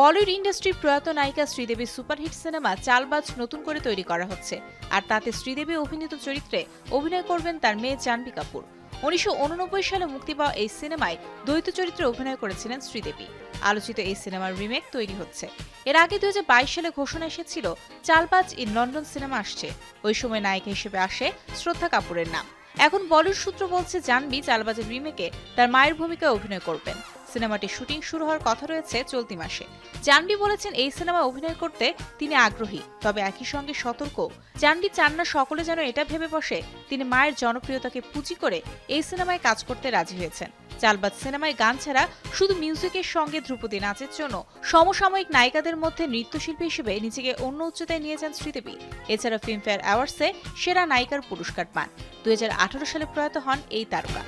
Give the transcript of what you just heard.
বলিউড ইন্ডাস্ট্রির প্রয়াত নায়িকা শ্রীদেবীর সুপারহিট সিনেমা চালবাজ নতুন করে তৈরি করা হচ্ছে। আর তাতে শ্রীদেবী অভিনীত চরিত্রে অভিনয় করবেন তার মেয়ে জাহ্নবী কাপুর। উনিশশো ঊননব্বই সালে মুক্তি পাওয়া এই সিনেমায় দ্বৈত চরিত্রে অভিনয় করেছিলেন শ্রীদেবী। আলোচিত এই সিনেমার রিমেক তৈরি হচ্ছে। এর আগে দুই হাজার বাইশ সালে ঘোষণা এসেছিল, চালবাজ ইন লন্ডন সিনেমা আসছে। ওই সময় নায়িকা হিসেবে আসে শ্রদ্ধা কাপুরের নাম। এখন বলিউড সূত্র বলছে জানবি চালবাজের রিমেকে তার মায়ের ভূমিকায় অভিনয় করবেন। সিনেমাটির শুটিং শুরু হওয়ার কথা রয়েছে চলতি মাসে। জাহ্নবী বলেছেন এই সিনেমায় অভিনয় করতে তিনি আগ্রহী, তবে একই সঙ্গে সতর্ক। জাহ্নবী চান না সকলে যেন এটা ভেবে বসে, তিনি মায়ের জনপ্রিয়তাকে পুঁজি করে এই সিনেমায় কাজ করতে রাজি হয়েছেন। চালবাজ সিনেমায় গান ছাড়া শুধু মিউজিকের সঙ্গে ধ্রুপদী নাচের জন্য সমসাময়িক নায়িকাদের মধ্যে নৃত্যশিল্পী হিসেবে নিজেকে অন্য উচ্চতায় নিয়ে যান শ্রীদেবী। এছাড়া ফিল্মফেয়ার অ্যাওয়ার্ডসে সেরা নায়িকার পুরস্কার পান। দুই হাজার আঠারো সালে প্রয়াত হন এই তারকা।